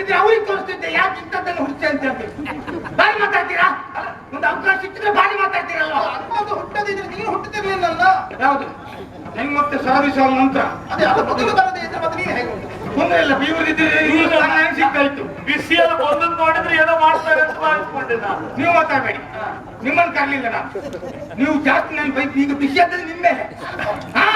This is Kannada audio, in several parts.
ಇಲ್ಲಿದ್ರೆ ಅವ್ರಿಗೆ ತೋರಿಸ್ತಿದ್ದೆ ಯಾಕೆ ಇಂಥದ್ದೆಲ್ಲ ಹುಚ್ಚೆ ಅಂತ. ಹೇಳ್ತೀವಿ ಬಾಯಿ ಮಾತಾಡ್ತೀರಾ? ಅಲ್ಲ, ಒಂದು ಅವಕಾಶ ಸಿಕ್ಕಿದ್ರೆ ಬಾಯಿ ಮಾತಾಡ್ತೀರಲ್ಲ ಅದು ಹುಟ್ಟದಿದ್ರೆ ನೀನು ಹುಟ್ಟುತ್ತಿರ್ಲಿಲ್ಲಲ್ಲ ಯಾವುದು ಹೆಂಗ್ ಮತ್ತೆ ಸಾಧಿಸುವ ಮಂತ್ರ. ಅದೇ ಅದು ಬದಲು ಬರದೇ ಇದ್ರೆ ಮತ್ತೆ ನೀನು ಹೇಗೆ? ತೊಂದ್ರೆ ಇಲ್ಲ ಬೀವರಿದ್ರೆ ಸಿಕ್ಕಾಯ್ತು. ಬಿಸಿಯಲ್ಲಿ ಬಂದದ್ದು ನೋಡಿದ್ರೆ ಏನೋ ಮಾಡ್ತಾರೆ ಅಂತ ಭಾವಿಸ್ಕೊಂಡೆ ನಾನು. ನೀವು ಮಾತಾಡಬೇಡಿ. ನಿಮ್ಮನ್ನು ಕರ್ಲಿಲ್ಲ ನಾನು. ನೀವು ಜಾಸ್ತಿ ನನ್ನ ಬೈಕ್ ಈಗ ಬಿಸಿ ಆದ್ರೆ ನಿಮ್ಮ ಮೇಲೆ ಹಾ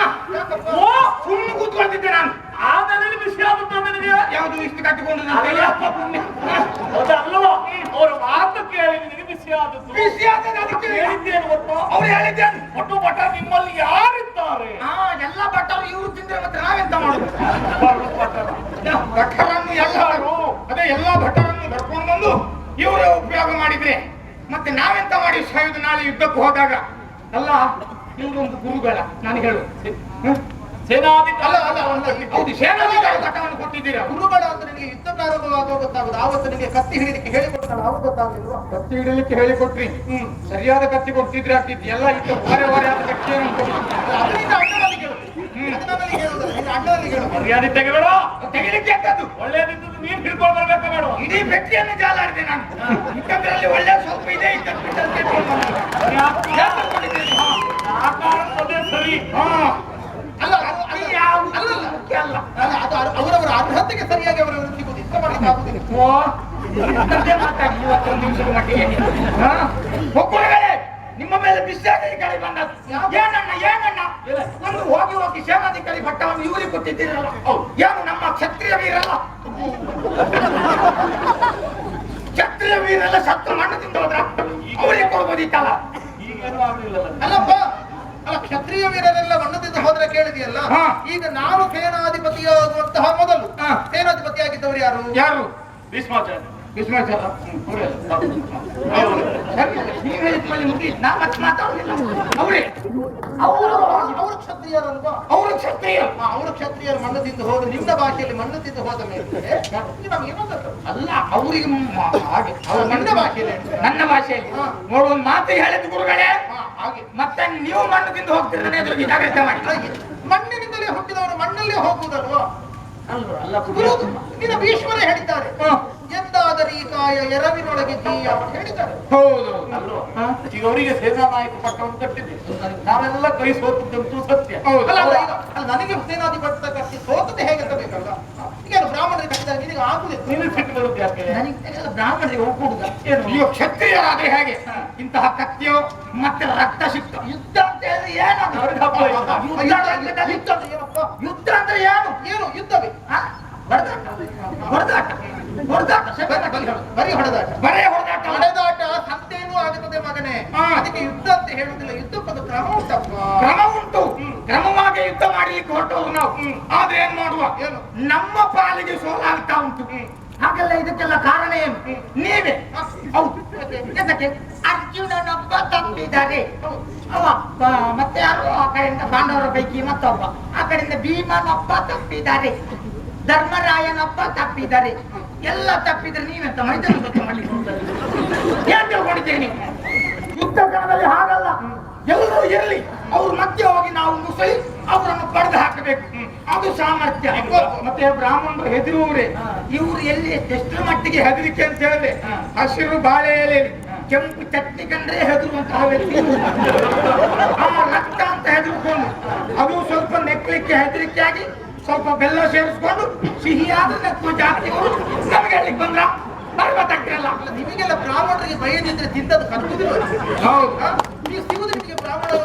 ಓ ಸುಮ್ಮನೆ ಕೂತ್ಕೊಳ್ತಿದ್ದೆ ನಾನು ಆಮೇಲೆ ಬಿಸಿ ಆಗುತ್ತೆ ನನಗೆ ಯಾವುದು ಇಷ್ಟು ಕಟ್ಟಿಕೊಂಡು ನನ್ನ ಕೈಲಿ ಅಪ್ಪ ಪುಣ್ಯ. ಹಾ. ಅದಲ್ವಾ ಅವ್ರ ಮಾತು ಕೇಳಿ ನಿನಗೆ ಬಿಸಿ ಆದದ್ದು ಬಿಸಿ ಆದ್ರೆ ಅದಕ್ಕೆ ಹೇಳಿದ್ದೇನು ಗೊತ್ತಾ ಅವ್ರು ಹೇಳಿದ್ದೇನು ಒಟ್ಟು ಮಠ ನಿಮ್ಮಲ್ಲಿ ಯಾರಿದ್ದಾರೆ ಹಾ ಎಲ್ಲ ಬಟ್ಟರು ಇವ್ರು ತಿಂದ್ರೆ ಮತ್ತೆ ನಾವೆಂತ ಮಾಡುದು ಬರುವ ಭಟರ. ಭಟ್ಟರನ್ನು ಎಲ್ಲರೂ ಅದೇ ಎಲ್ಲಾ ಭಟ್ಟರನ್ನು ಕರ್ಕೊಂಡು ಬಂದು ಇವರೇ ಉಪಯೋಗ ಮಾಡಿದ್ರೆ ಮತ್ತೆ ನಾವೆಂತ ಮಾಡಿ ಸಾಯುದು ನಾಳೆ ಯುದ್ಧಕ್ಕೆ ಹೋದಾಗ? ಅಲ್ಲ ಇವರೊಂದು ಗುರುಗಳ ನಾನು ಹೇಳು. ಹ್ಮ್? ಅಲ್ಲ ಅಲ್ಲ ಹೌದು ಸೇನಾಧಿಕಾರಿ ಘಟ್ಟವನ್ನು ಕೊಟ್ಟಿದ್ದೀರಾ? ಗುರುಗಳ ಅಂತ ನಿನಗೆ ಯುದ್ಧ ಆಗೋ ಗೊತ್ತಾಗುದು ಆವತ್ತು ನಿಮಗೆ ಕತ್ತಿ ಹಿಡಿಲಿಕ್ಕೆ ಹೇಳಿಕೊಡ್ತಾನೆ ಆವಾಗ ಗೊತ್ತಾಗಲಿಲ್ವಾ ಕತ್ತಿ ಹಿಡಿಲಿಕ್ಕೆ ಹೇಳಿಕೊಟ್ರಿ. ಹ್ಮ್ ಸರಿಯಾದ ಕತ್ತಿ ಕೊಡ್ತಿದ್ರೆ ಆಗ್ತಿತ್ತು ಎಲ್ಲ ಇತ್ತು. ವಾರೆ ವಾರೆ ಆದ ಕತ್ತಿ ಏನು ಕೊಡಿ. ಅದರಿಂದ ಮರ್ಯಾದೆ ತೆಗೆಬೇಡ ತೆಗಿಲಿಕ್ಕೆ ಅಂತದ್ದು ಒಳ್ಳೇದಿದ್ದದ್ದು ನೀನ್ ಹಿಡ್ಕೊಂಡು ಬರ್ಬೇಕಾ ಬೇಡ. ಇಡೀ ಬೆಟ್ಟಿಯನ್ನು ಜಾಲಾಡಿದೆ ನಾನು. ಇಂಥದ್ರಲ್ಲಿ ಒಳ್ಳೆ ಸ್ವಲ್ಪ ಇದೆ ಸರಿ ಹಾ. ಅಲ್ಲ ಅಲ್ಲಲ್ಲ ಮುಖ್ಯ ಅಲ್ಲ. ಅಲ್ಲ ಅದು ಅವರವರ ಅರ್ಹತೆಗೆ ಸರಿಯಾಗಿ ಅವರವರು ಸಿಗುವುದು. ಇಷ್ಟ ಮಾಡ್ಲಿಕ್ಕೆ ಆಗುದಿಲ್ಲ ದಿವಸದ ಮಟ್ಟಿಗೆ? ನಿಮ್ಮ ಮೇಲೆ ಬಿಸಾಧಿಕಾರಿ ಬಂದ ಏನಣ್ಣ ಏನಣ್ಣ ಒಂದು ಹೋಗಿ ಹೋಗಿ ಸೇನಾಧಿಕಾರಿ ಭಟ್ಟವನ್ನು ಇವರಿಗೆ ಕೊಟ್ಟಿದ್ದೀರಲ್ಲ. ಏನು ನಮ್ಮ ಕ್ಷತ್ರಿಯ ವೀರಲ್ಲ? ಕ್ಷತ್ರಿಯ ವೀರಲ್ಲ ಶತ್ರು ಮಣ್ಣು ತಿಂದು ಹೋದ್ರ ಅವರಿಗೆ ಕೊಡ್ಬೋದಿತ್ತಲ್ಲ? ಅಲ್ಲಪ್ಪ ಅಲ್ಲ. ಕ್ಷತ್ರಿಯ ವೀರರೆಲ್ಲ ಮಣ್ಣದಿಂದ ಹೋದ್ರೆ ಕೇಳಿದೆಯಲ್ಲ? ಹಾ. ಈಗ ನಾನು ಸೇನಾಧಿಪತಿಯಾಗುವಂತಹ ಮೊದಲು ಹಾ. ಸೇನಾಧಿಪತಿಯಾಗಿದ್ದವರು ಯಾರು? ಯಾರು? ಭೀಷ್ಮಾಚಾರ್ಯ. ನೀವು ಹೇಳಿದ್ಮೇಲೆ ಮುಗೀತು ನಾ ಮತ್ತೆ ಮಾತಾಡೋದಿಲ್ಲ ಅವರೇ ಅವರು ಅವರು ಕ್ಷತ್ರಿಯರಲ್ವಾ ಅವರು ಕ್ಷತ್ರಿಯ ಅವರು ಕ್ಷತ್ರಿಯರು ತಿಂದು ಹೋದ ನಿನ್ನ ಭಾಷೆಯಲ್ಲಿ ತಿಂದು ಹೋದ ಮೇಲೆ ನಮ್ಗೆ? ಅಲ್ಲ ಅವರಿಗೆ ಹಾಗೆ ಅವ್ರ ಮಣ್ಣ ನನ್ನ ಭಾಷೆಯಲ್ಲಿ ನನ್ನ ಭಾಷೆಯಲ್ಲಿ ನೋಡುವ ನೋಡು ಒಂದು ಮಾತು ಹೇಳಿದ ಗುರುಗಳೇ ಹಾಗೆ ಮತ್ತೆ ನೀವು ಮಣ್ಣು ತಿಂದು ಹೋಗ್ತಿದ್ರೆ ಎದುರಿಗೆ ಜಾಗ್ರತೆ ಮಾಡಿ ಮಣ್ಣಿನಿಂದಲೇ ಹುಟ್ಟಿದವರು ಮಣ್ಣಲ್ಲೇ ಹೋಗುವುದಲ್ವಾ? ಅಲ್ವಾ? ಅಲ್ಲ ಗುರು ಭೀಷ್ಮರೇ ಹೇಳಿದ್ದಾರೆ. ಈ ಎರವಿನೊಳಗೆ ಜೀಯ ಅಂತ ಹೇಳಿದ್ದಾರೆ. ಹೌದು. ಈಗ ಅವರಿಗೆ ಸೇನಾ ನಾಯಕ ಪಟ್ಟವನ್ನು ಕಟ್ಟಿದ್ದೆ ನಾವೆಲ್ಲ ಕೈ ಸೋತಿದ್ದಂತೂ ಸತ್ಯ. ನನಗೆ ಸೇನಾಧಿಪತ್ಯ ಕಟ್ಟಿ ಸೋತದೆ ಹೇಗೆ ಬೇಕಲ್ಲ ಈಗ ಬ್ರಾಹ್ಮಣರಿಗೆ ಕಟ್ಟಿದಾಗ ನಿನಗೆ ಆಗುದಿಲ್ಲ ನೀನು ಸಿಟ್ಟು ಬರುತ್ತೆ ಯಾಕೆ? ನನಗೆ ಬ್ರಾಹ್ಮಣರಿಗೆ ಒಪ್ಪುಡುಗ ಅಯ್ಯೋ ಕ್ಷತ್ರಿಯರಾದ್ರೆ ಹೇಗೆ? ಇಂತಹ ಕತ್ತಿಯೋ ಮತ್ತೆ ರಕ್ತ ಸಿಕ್ತ ಯುದ್ಧ ಅಂತ ಹೇಳಿದ್ರೆ ಏನದು ಅವ್ರಿಗೆ ಹಬ್ಬ ಇಲ್ಲ. ಯುದ್ಧ. ಅಂದ್ರೆ ಯುದ್ಧ ಏನಪ್ಪ ಯುದ್ಧ ಅಂದ್ರೆ ಏನು? ಏನು? ಯುದ್ಧವೇ? ಆ? ಹೊಡೆದಾಟ ಸೆಕೆಂಡ್ ಬಲಿ ಹೇಳು. ಹೊಡೆದಾಟ ಬರೇ ಹೊಡೆದಾಟ. ಹೊಡೆದಾಟ ಸಂತೇನೂ ಆಗುತ್ತದೆ ಮಗನೇ. ಅದಕ್ಕೆ ಯುದ್ಧ ಅಂತ ಹೇಳುದಿಲ್ಲ ಯುದ್ಧಕ್ಕೊಂದು ಕ್ರಮ ಉಂಟಪ್ಪ. ಕ್ರಮ ಉಂಟು. ಕ್ರಮವಾಗಿ ಯುದ್ಧ ಮಾಡ್ಲಿಕ್ಕೆ ಹೊರಟವರು ನಾವು. ಆದ್ರೆ ಏನ್ ಮಾಡುವ? ಏನು? ನಮ್ಮ ಪಾಲಿಗೆ ಸೋಲಾಗ್ತಾ ಉಂಟು. ಹಾಗೆಲ್ಲ ಇದಕ್ಕೆಲ್ಲ ಕಾರಣ ಏನು? ನೀವೇ. ಹೌದು. ಅರ್ಜುನನೊಬ್ಬ ತಪ್ಪಿದ್ದಾರೆ ಅವ ಆ, ಮತ್ತೆ ಯಾರು ಆ ಕಡೆಯಿಂದ ಪಾಂಡವರ ಪೈಕಿ ಮತ್ತೊಬ್ಬ. ಆ ಕಡೆಯಿಂದ ಭೀಮನೊಬ್ಬ ತಪ್ಪಿದ್ದಾರೆ ಧರ್ಮರಾಯನೊಬ್ಬ ತಪ್ಪಿದ್ದಾರೆ. ಎಲ್ಲ ತಪ್ಪಿದ್ರೆ ನೀವೆಂತ ಮೈದಾನ ಸ್ವಚ್ಛ ಮಾಡ್ಲಿಕ್ಕೆ ಏನ್ ತಿಳ್ಕೊಂಡಿದ್ದೀರಿ ನೀವು? ಯುದ್ಧ ಕಾಲದಲ್ಲಿ ಹಾಗಲ್ಲ. ಎಲ್ಲರೂ ಇರಲಿ. ಅವ್ರ ಮಧ್ಯೆ ಹೋಗಿ ನಾವು ಮುಸಲಿ ಅವರನ್ನು ಪಡೆದು ಹಾಕಬೇಕು. ಅದು ಸಾಮರ್ಥ್ಯ. ಮತ್ತೆ ಬ್ರಾಹ್ಮಣರು ಹೆದರುವವ್ರೆ ಇವ್ರು ಎಲ್ಲಿ ಎಷ್ಟು ಮಟ್ಟಿಗೆ ಹೆದರಿಕೆ ಅಂತ ಹೇಳಿದ್ರೆ ಹಸಿರು ಬಾಳೆ ಎಲೆ ಕೆಂಪು ಚಟ್ನಿ ಕಂಡ್ರೆ ಹೆದರುವಂತಹ ವ್ಯಕ್ತಿ. ಆ ರಕ್ತ ಅಂತ ಹೆದರ್ಕೊಂಡು ಅದು ಸ್ವಲ್ಪ ನೆಕ್ಲಿಕ್ಕೆ ಹೆದರಿಕೆ ಆಗಿ ಸ್ವಲ್ಪ ಬೆಲ್ಲ ಸೇರಿಸ್ಕೊಂಡು ಸಿಹಿಯಾದ ನೆಕ್ಕುವ ಜಾತಿಯವರು ನಮಗೆ ಹೇಳಿಕ್ ಬಂದ್ರ? ಬರ್ಬತ್ತಲ್ಲ ನಿಮಗೆಲ್ಲ ಬ್ರಾಹ್ಮಣರಿಗೆ ಬಯದಿದ್ರೆ ತಿಂದದ್ದು ಕರ್ತುದಿಲ್ಲ ಹೌದು. ನೀವು ಸಿಗುದು ನಿಮಗೆ ಬ್ರಾಹ್ಮಣರು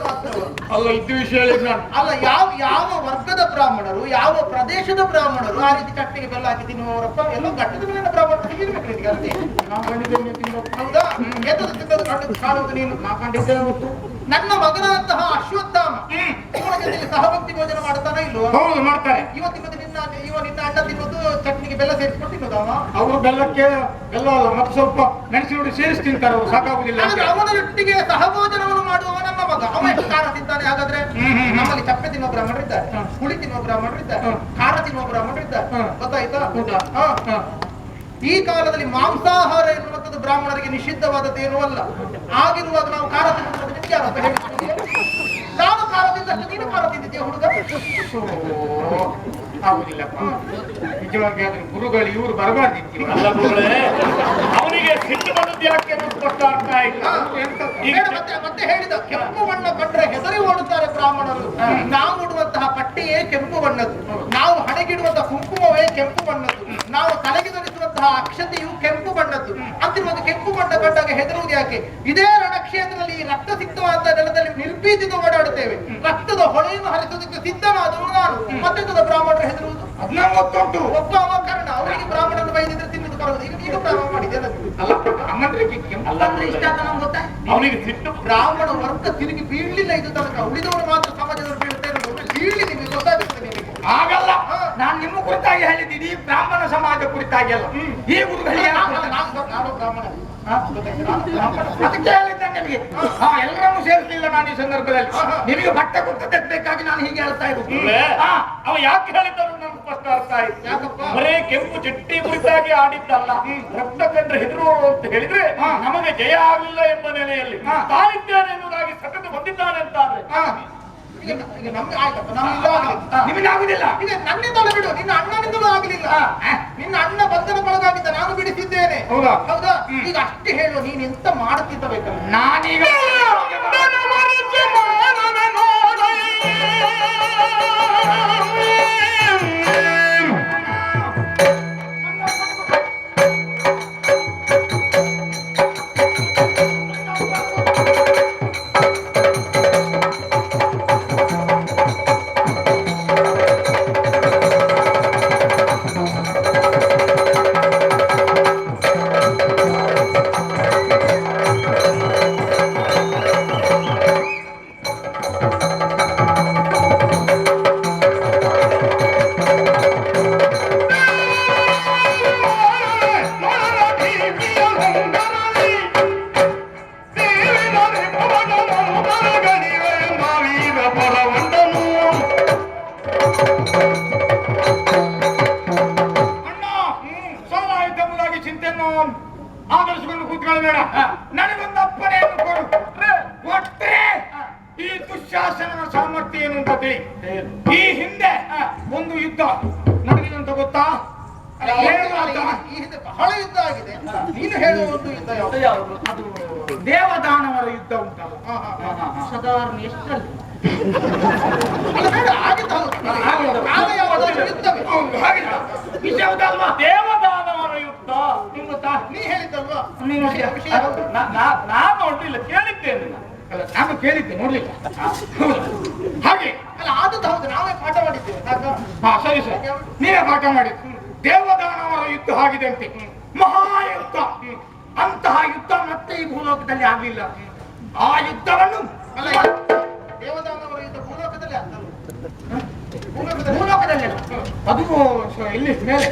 ಅಲ್ಲ ಇದು ವಿಷಯ ನಾನು. ಅಲ್ಲ ಯಾವ ಯಾವ ವರ್ಗದ ಬ್ರಾಹ್ಮಣರು ಯಾವ ಪ್ರದೇಶದ ಬ್ರಾಹ್ಮಣರು ಆ ರೀತಿ ಕಟ್ಟಿಗೆ ಬೆಲ್ಲ ಹಾಕಿ ತಿನ್ನುವವರಪ್ಪ? ಎಲ್ಲ ಘಟ್ಟದ ಮೇಲೆ ಬ್ರಾಹ್ಮಣರು ಇರ್ಬೇಕು ಅಷ್ಟೇ. ನಾವು ಕಂಡಿದ್ದೇವೆ ತಿನ್ನೋದು ಹೌದಾ? ಎದ್ದದ್ದು ತಿಂದದ್ದು ಕಾಣುವುದು ನೀನು. ನಾ ಕಂಡಿದ್ದೇನೆ ಗೊತ್ತು ನನ್ನ ಮಗನಂತಹ ಅಶ್ವತ್ಥಾಮ ಹ್ಮ್. ಇವನ ಜೊತೆಗೆ ಸಹಭಕ್ತಿ ಭೋಜನ ಮಾಡ್ತಾನೆ ಇಲ್ವಾ ಹೌದು ಮಾಡ್ತಾರೆ ಇವತ್ತಿನ ನಿನ್ನ ಇವ ನಿನ್ನ ಅಣ್ಣ ತಿನ್ನೋದು ಚಟ್ನಿಗೆ ಬೆಲ್ಲ ಸೇರಿಸ್ಕೊಂಡು ತಿನ್ನೋದವ ಅವರು ಬೆಲ್ಲಕ್ಕೆ ಬೆಲ್ಲ ಅಲ್ಲ ಮತ್ತೆ ಸ್ವಲ್ಪ ಮೆಣಸಿನ ಹುಡಿ ಸೇರಿಸಿ ತಿಂತಾರೆ ಅವರು ಸಾಕಾಗುದಿಲ್ಲ ಅವನ ಜೊತೆಗೆ ಸಹಭೋಜನವನ್ನು ಮಾಡುವವ ನನ್ನ ಮಗ ಅವ ಎಷ್ಟು ಖಾರ ತಿಂತಾನೆ ಹಾಗಾದ್ರೆ. ನಮ್ಮಲ್ಲಿ ಚಪ್ಪೆ ತಿನ್ನೋ ಬ್ರಾಹ್ಮಣರು ಇದ್ದಾರೆ ಹ್ಮ್. ಹುಳಿ ತಿನ್ನೋ ಬ್ರಾಹ್ಮಣರು ಇದ್ದಾರೆ ಹ್ಮ್. ಖಾರ ತಿನ್ನೋ ಬ್ರಾಹ್ಮಣರು ಇದ್ದಾರೆ ಹ್ಮ್. ಗೊತ್ತಾಯ್ತಾ ಹೌದಾ? ಹಾ. ಹ. ಈ ಕಾಲದಲ್ಲಿ ಮಾಂಸಾಹಾರ ಎನ್ನುವಂಥದ್ದು ಬ್ರಾಹ್ಮಣರಿಗೆ ನಿಷಿದ್ಧವಾದದ್ದು ಏನೂ ಅಲ್ಲ ಆಗಿರುವಾಗ ನಾವು ಖಾರ ತಿನ್ನುವುದು ನಿಮ್ಗೆ ನಾನು ಖಾರ ನೀನು ಖಾರ ಹುಡುಗ? ಆಗುದಿಲ್ಲಪ್ಪ. ನಿಜವಾಗಿ ಅದ್ರ ಗುರುಗಳು ಇವರು ಬರಬಾರ್ದಿತ್ತು. ಅಲ್ಲ ಗುರುಗಳೇ ಅವನಿಗೆ ಸಿಟ್ಟು ಬಂದದ್ದು ಯಾಕೆ ಅನ್ನೋದು ಸ್ಪಷ್ಟ ಅರ್ಥ ಆಯ್ತು ಹಾ. ಈಗ ಹೇಳು ಮತ್ತೆ ಮತ್ತೆ ಹೇಳಿದ. ಕೆಂಪು ಬಣ್ಣ ಕಂಡ್ರೆ ಹೆದರಿ ಓಡುತ್ತಾರೆ ಬ್ರಾಹ್ಮಣರು. ನಾವು ಉಡುವಂತಹ ಪಟ್ಟಿಯೇ ಕೆಂಪು ಬಣ್ಣದ್ದು. ನಾವು ಹಣೆಗಿಡುವಂತಹ ಕುಂಕುಮವೇ ಕೆಂಪು ಬಣ್ಣದ್ದು. ನಾವು ತಲೆಗೆ ಧರಿಸುವಂತಹ ಅಕ್ಷತೆಯು ಕೆಂಪು ಬಣ್ಣದ್ದು. ಅಂತಿರುವಾಗ ಕೆಂಪು ಬಣ್ಣ ಕಂಡಾಗ ಹೆದರುವುದು ಯಾಕೆ? ಇದೇ ಈ ರಕ್ತ ಸಿಕ್ತವಾದ ನೆಲದಲ್ಲಿ ನಿರ್ಭೀತಿತ ಓಡಾಡುತ್ತೇವೆ. ರಕ್ತದ ಹೊಳೆಯನ್ನು ಹರಿಸೋದಕ್ಕೆ ಸಿದ್ಧನಾದವನು ನಾನು. ಮತ್ತೆ ಬ್ರಾಹ್ಮಣರು ಹೆದರುವುದು ಒಬ್ಬ ಅವ ಕಾರಣ ಅವರಿಗೆ ಬ್ರಾಹ್ಮಣರು ಬೈದಿದ್ರೆ ತಿನ್ನುವುದು ಬರುವುದು ಈಗ ಈಗ ಪ್ರಾರಂಭ ಮಾಡಿದೆ ಅಲ್ಲ. ಕೆಂಪಂದ್ರೆ ಇಷ್ಟ ಅಂತ ನಮ್ಗೆ ಗೊತ್ತಾ? ಅವನಿಗೆ ಸಿಟ್ಟು ಬ್ರಾಹ್ಮಣ ವರ್ಗ ತಿರುಗಿ ಬೀಳಲಿಲ್ಲ ಇದು ತನಕ. ಉಳಿದವರು ಮಾತ್ರ ಸಮಾಜದವರು ಬೀಳ್ತಾ ಇರೋದು ಬೀಳಿ ನಿಮಗೆ ಗೊತ್ತಾಗುತ್ತೆ ನಿಮಗೆ. ಆಗಲ್ಲ ನಾನು ನಿಮ್ಮ ಕುರಿತಾಗಿ ಹೇಳಿದ್ದೀನಿ. ಬ್ರಾಹ್ಮಣ ಸಮಾಜ ಕುರಿತಾಗಿ ಅಲ್ಲ. ಈ ಗುರುಗಳಿಗೆ ನಾನು- ನಾನು- ನಾನು- ನಾನು ಬ್ರಾಹ್ಮಣ. ನಾನು. ಅದಕ್ಕೆ ನಿಮಗೆ ಎಲ್ಲರನ್ನೂ ಸೇರಿಸಲಿಲ್ಲ ನಾನು ಈ ಸಂದರ್ಭದಲ್ಲಿ. ನಿಮಗೆ ಬಟ್ಟೆ ಕೊಟ್ಟು ತೆಗ್ಬೇಕಾಗಿ ನಾನು ಹೀಗೆ ಹೇಳ್ತಾ ಇರೋದು. ಅವ ಯಾಕೆ ಹೇಳಿದ್ರು ನಮ್ಗೆ ಸ್ಪಷ್ಟ ಅರ್ಥ ಆಯ್ತು. ಯಾಕಪ್ಪ? ಬರೇ ಕೆಂಪು ಚಿಟ್ಟಿ ಕುರಿತಾಗಿ ಆಡಿದ್ದಲ್ಲ. ರಕ್ತ ಕಂಡ್ರೆ ಹೆದರು ಅಂತ ಹೇಳಿದ್ರೆ. ನಮಗೆ ಜಯ ಆಗಲಿಲ್ಲ ಎಂಬ ನೆಲೆಯಲ್ಲಿ. ತಾನಿದ್ದೇನೆ ಎನ್ನುವುದಾಗಿ ಸತತ ಬಂದಿದ್ದಾನೆ ಅಂತಾದ್ರೆ. ಈಗ ಈಗ ನಮ್ಗೆ ಆಯ್ತಪ್ಪ ನಿಮಗೆ ಆಗುದಿಲ್ಲ? ಈಗ ನನ್ನಿಂದಲೂ ಬಿಡು ನಿನ್ನ ಅಣ್ಣನಿಂದಲೂ ಆಗಲಿಲ್ಲ. ನಿನ್ನ ಅಣ್ಣ ಬಂಧನಕ್ಕೊಳಗಾಗಿದ್ದ ನಾನು ಬಿಡಿಸಿದ್ದೇನೆ. ಹೌದಾ? ಹೌದಾ? ಈಗ ಅಷ್ಟೇ ಹೇಳು ನೀನ್ ಎಂತ ಮಾಡುತ್ತಿದ್ದ ಬೇಕಲ್ಲ ನಾನೀಗ ಆಧರಿಸಿಕೊಂಡು ಕೂತ್ಕೊಳ್ಳಬೇಡ ನನಗೊಂದು ಅಪ್ಪಣೆಯನ್ನು ಕೊಡು. ಕೊಟ್ಟರೆ ಈ ದುಶ್ಯಾಸನದ ಸಾಮರ್ಥ್ಯ ಏನು ಅಂತ ತಿಳಿ ಈ ಹಿಂದೆ ಒಂದು ಯುದ್ಧ ನಡೆದಿದಂತ ಗೊತ್ತಾ? ಏನು ಅಂತ? ಗೊತ್ತಾ ಬಹಳ ಯುದ್ಧ ಆಗಿದೆ. ನೀನು ಹೇಳುವ ಒಂದು ಯುದ್ಧ ಯಾವುದು? ಅದು ದೇವದಾನವರ ಯುದ್ಧ ಉಂಟಲ್ಲ. ಸಾಧಾರಣ ಎಷ್ಟಲ್ಲಿ? ಆಗಿದ್ದು ಯುದ್ಧವೇ? ವಿಷಯ ಹೌದಲ್ವಾ ದೇವದಾನವರ ಯುದ್ಧ ನಿಮ್ಗೆ ಗೊತ್ತಾ ನೀ ಹೇಳಿದ್ದಲ್ವಾ? ನಾನು ನೋಡ್ಲಿಲ್ಲ ಕೇಳಿದ್ದೇನೆ ನಾನು. ಅಲ್ಲ, ನಾನು ಕೇಳಿದ್ದೆ ನೋಡ್ಲಿಲ್ಲ. ಹಾಗೆ. ಅಲ್ಲ ಅದು ಹೌದು ನಾವೇ ಪಾಠ ಮಾಡಿದ್ದೇವೆ? ಹಾ ಸರಿ ಸರಿ. ನೀವೇ ಪಾಠ ಮಾಡಿದ್ದು. ದೇವದಾನವರ ಯುದ್ಧ ಆಗಿದೆ ಅಂತೆ. ಮಹಾಯುದ್ಧ. ಅಂತಹ ಯುದ್ಧ ಮತ್ತೆ ಈ ಭೂಲೋಕದಲ್ಲಿ ಆಗ್ಲಿಲ್ಲ. ಆ ಯುದ್ಧವನ್ನು ಅಲ್ಲ ದೇವದಾನವರ ಯುದ್ಧ ಭೂಲೋಕದಲ್ಲಿ ಭೂಲೋಕದಲ್ಲಿ. ಅದು ಇಲ್ಲಿ ಮೇಲೆ.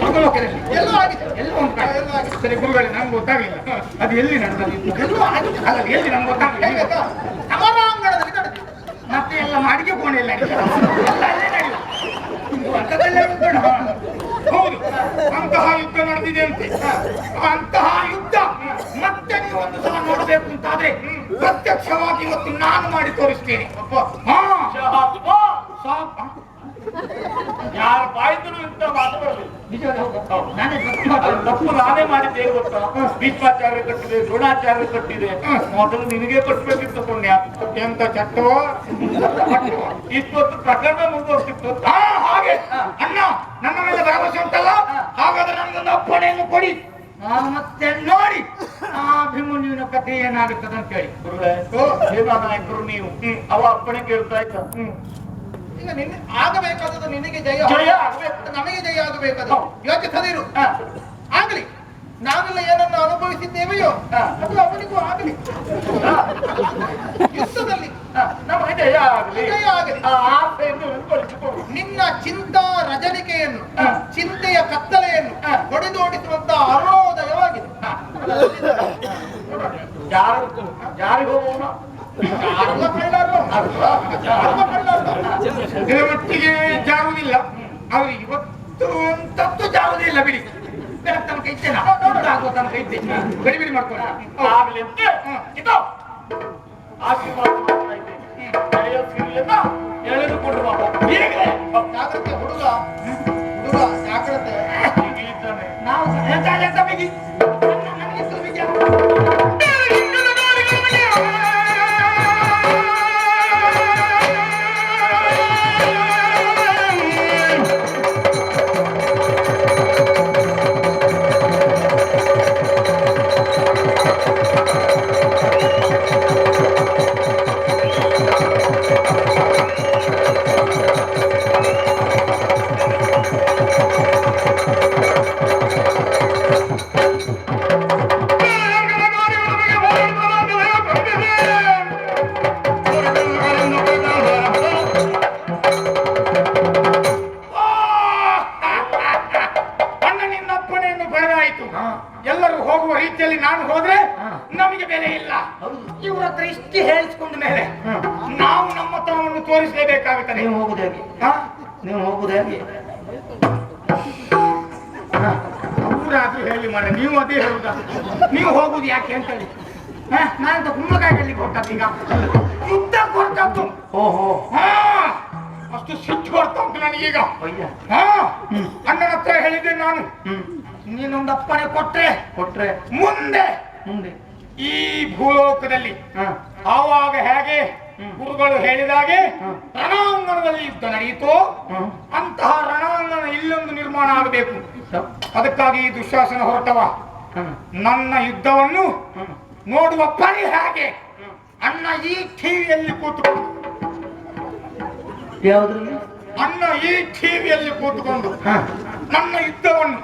ಎಲ್ಲೋ ಆಗಿದೆ ಎಲ್ಲ ಒಂದು ಸರಿ ನಂಗೆ ಗೊತ್ತಾಗ್ಲಿಲ್ಲ ಅದು ಎಲ್ಲಿ ನಡೆದದ್ದು ಎಲ್ಲ ಆಗಿದೆ. ಅಲ್ಲ ಎಲ್ಲಿ ನಂಗೆ ಗೊತ್ತಾಗ್ಲಿಲ್ಲ ಸಮಾರಾಂಗಣದಲ್ಲಿ ಮತ್ತೆ ಎಲ್ಲ ಅಡಿಗೆ ಕೋಣೆ ಇಲ್ಲ ಎಲ್ಲ ಅಲ್ಲೇ ಹೌದು ಅಂತಹ ಯುದ್ಧ ನಡೆದಿದೆ ಅಂತೆ ಅಂತಹ ಯುದ್ಧ ಮತ್ತೆ ನೀವು ಒಂದು ಸಲ ನೋಡಬೇಕು ಅಂತಾದ್ರೆ ಪ್ರತ್ಯಕ್ಷವಾಗಿ ಇವತ್ತು ನಾನು ಮಾಡಿ ತೋರಿಸ್ತೇನೆ. ಯಾರ ಬಾಯಿದ್ರು ಇಂಥ ಮಾತು ತಪ್ಪು ನಾನೇ ಮಾಡಿದ್ದೆ ಗೊತ್ತಾ? ಭೀಷ್ಮಾಚಾರ್ಯ ಕಟ್ಟಿದೆ ದ್ರೋಣಾಚಾರ್ಯ ಕಟ್ಟಿದೆ. ಮೊದಲು ನಿನಗೆ ಕಟ್ಟಬೇಕಿತ್ತು ಪುಣ್ಯ. ಎಂತ ಚಟ್ಟವೋ ಇಪ್ಪತ್ತು ಪ್ರಕರಣ ಮುಂದುವರ್ತಿತ್ತು ಹಾ ಹಾಗೆ. ಅಣ್ಣ ನನ್ನ ಮೇಲೆ ಭರವಸೆ ಉಂಟಲ್ಲ? ಹಾಗಾದ್ರೆ ನನಗೊಂದು ಅಪ್ಪಣೆಯನ್ನು ಕೊಡಿ. ನಾನು ಮತ್ತೆ ನೋಡಿ. ಆ ಭೀಮುನಿನ ಕಥೆ ಏನಾಗುತ್ತದೆ ಅಂತ ಹೇಳಿ. ಗುರುಗಳೇ ಸೇನಾನಾಯಕರು ನೀವು. ಅವ ಅಪ್ಪಣೆ ಕೇಳ್ತಾ ಇದ್ದ. ಈಗ ನಿನ್ನ ಆಗಬೇಕಾದದ್ದು ನಿನಗೆ ಜಯ ಜಯ ಆಗ್ಬೇಕು. ನಮಗೆ ಜಯ ಆಗಬೇಕಾದ. ಯೋಚಿಸದಿರು ಹ. ಆಗಲಿ. ನಾವೆಲ್ಲ ಏನನ್ನು ಅನುಭವಿಸಿದ್ದೇವೆಯೋ ಅದು ಅವನಿಗೂ ಆಗಲಿ. ಯುದ್ಧದಲ್ಲಿ. ನಮ್ಮ ಜಯ ಆಗಲಿ. ಜಯ ಆಗಲಿ. ಆಸೆಯನ್ನು ಅನುಭವಿಸಿಕೊಳ್ಳು. ನಿನ್ನ ಚಿಂತಾ ರಜನಿಕೆಯನ್ನು ಚಿಂತೆಯ ಕತ್ತಲೆಯನ್ನು. ಹೊಡೆದೋಡಿಸುವಂತ ಅರುಣೋದಯವಾಗಿದೆ. ಯಾರು ಯಾರಿಗೂ ಹೋಗೋಣ? ಇವತ್ತಿಗೆ ಜಾರುವುದಿಲ್ಲ. ಅವ್ರು ಇವತ್ತು ಅಂತದ್ದು ಜಾರುವುದಿಲ್ಲ ಬಿಡಿ. ತನಕ ಇದ್ದೇನೆ ಆಗುವ ತನಕ ಇದ್ದೇನೆ ಬಿಡಿ ಬಿಡಿ ಮಾಡ್ಕೊಂಡು ಆಗಲಿ ಆಶೀರ್ವಾದ ಮಾಡ್ತಾ ಇದ್ದೇನೆ ಈಗಲೇ ಜಾಗ್ರತೆ ಹುಡುಗ. ಹುಡುಗ ಜಾಗ್ರತೆ. ನಾವು ಎಂತ ಎಲ್ಲರೂ ಹೋಗುವ ರೀತಿಯಲ್ಲಿ ನಾನು ಹೋದ್ರೆ ನಮಗೆ ಬೆಲೆ ಇಲ್ಲ. ಇವ್ರ ಹತ್ರ ಇಷ್ಟು ಹೇಳಿಸ್ಕೊಂಡ ಮೇಲೆ ನಾವು ನಮ್ಮ ತನವನ್ನು ತೋರಿಸಲೇಬೇಕಾಗುತ್ತದೆ ನೀವು ಹೋಗುದು ಹೇಗೆ. ಹಾ? ನೀವು ಹೋಗುದು ಹೇಗೆ. ಅವರಾದ್ರೂ ಹೇಳಿ ಮಾಡ ನೀವು ಅದೇ ಹೇಳುದ? ನೀವು ಹೋಗುದು ಯಾಕೆ ಅಂತ ಹೇಳಿ ಹಾ? ನಾನಂತ ಕುಂಬಳಕಾಯಲ್ಲಿ ಕೊಟ್ಟದ್ದು ಈಗ. ಯುದ್ಧ ಕೊಟ್ಟದ್ದು ಓಹೋ. ಹಾ ಅಷ್ಟು ಸಿಟ್ಟು ಬರ್ತಾ ಉಂಟು ನನಗೀಗ ಹಾ ಅಣ್ಣನ ಹತ್ರ ಹೇಳಿದ್ದೆ ನಾನು. ನೀನೊಂದು ಅಪ್ಪಣೆ ಕೊಟ್ರೆ. ಕೊಟ್ರೆ. ಮುಂದೆ. ಮುಂದೆ. ಈ ಭೂಲೋಕದಲ್ಲಿ ಆವಾಗ ಹೇಗೆ? ಗುರುಗಳು ಹೇಳಿದಾಗೆ ಹಾಗೆ ರಣಾಂಗಣದಲ್ಲಿ ಯುದ್ಧ ನಡೆಯಿತು ಅಂತಹ ರಣಾಂಗಣ ಇಲ್ಲೊಂದು ನಿರ್ಮಾಣ ಆಗಬೇಕು. ಅದಕ್ಕಾಗಿ ಈ ದುಶಾಸನ ಹೊರಟವ. ನನ್ನ ಯುದ್ಧವನ್ನು ನೋಡುವ ಪರಿ ಹಾಗೆ ಅಣ್ಣ ಈ ಟಿವಿಯಲ್ಲಿ ಕೂತ್ಕೊಂಡು. ಯಾವ್ದ್ರಲ್ಲಿ? ಅಣ್ಣ ಈ ಟಿವಿಯಲ್ಲಿ ಕೂತ್ಕೊಂಡು. ನನ್ನ ಯುದ್ಧವನ್ನು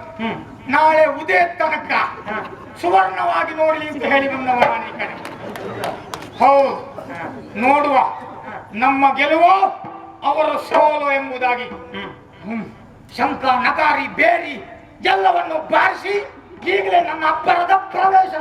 ನಾಳೆ ಉದಯ ತನಕ ಸುವರ್ಣವಾಗಿ ನೋಡಲಿ ಅಂತ ಹೇಳಿ ಬಂದವ ಕಡೆ. ಹೌದು. ನೋಡುವ ನಮ್ಮ ಗೆಲುವು ಅವರ ಸೋಲು ಎಂಬುದಾಗಿ. ಶಂಕ ನಕಾರಿ ಬೇರಿ ಎಲ್ಲವನ್ನು ಬಾರಿಸಿ ಈಗಲೇ ನನ್ನ ಅಬ್ಬರದ ಪ್ರವೇಶ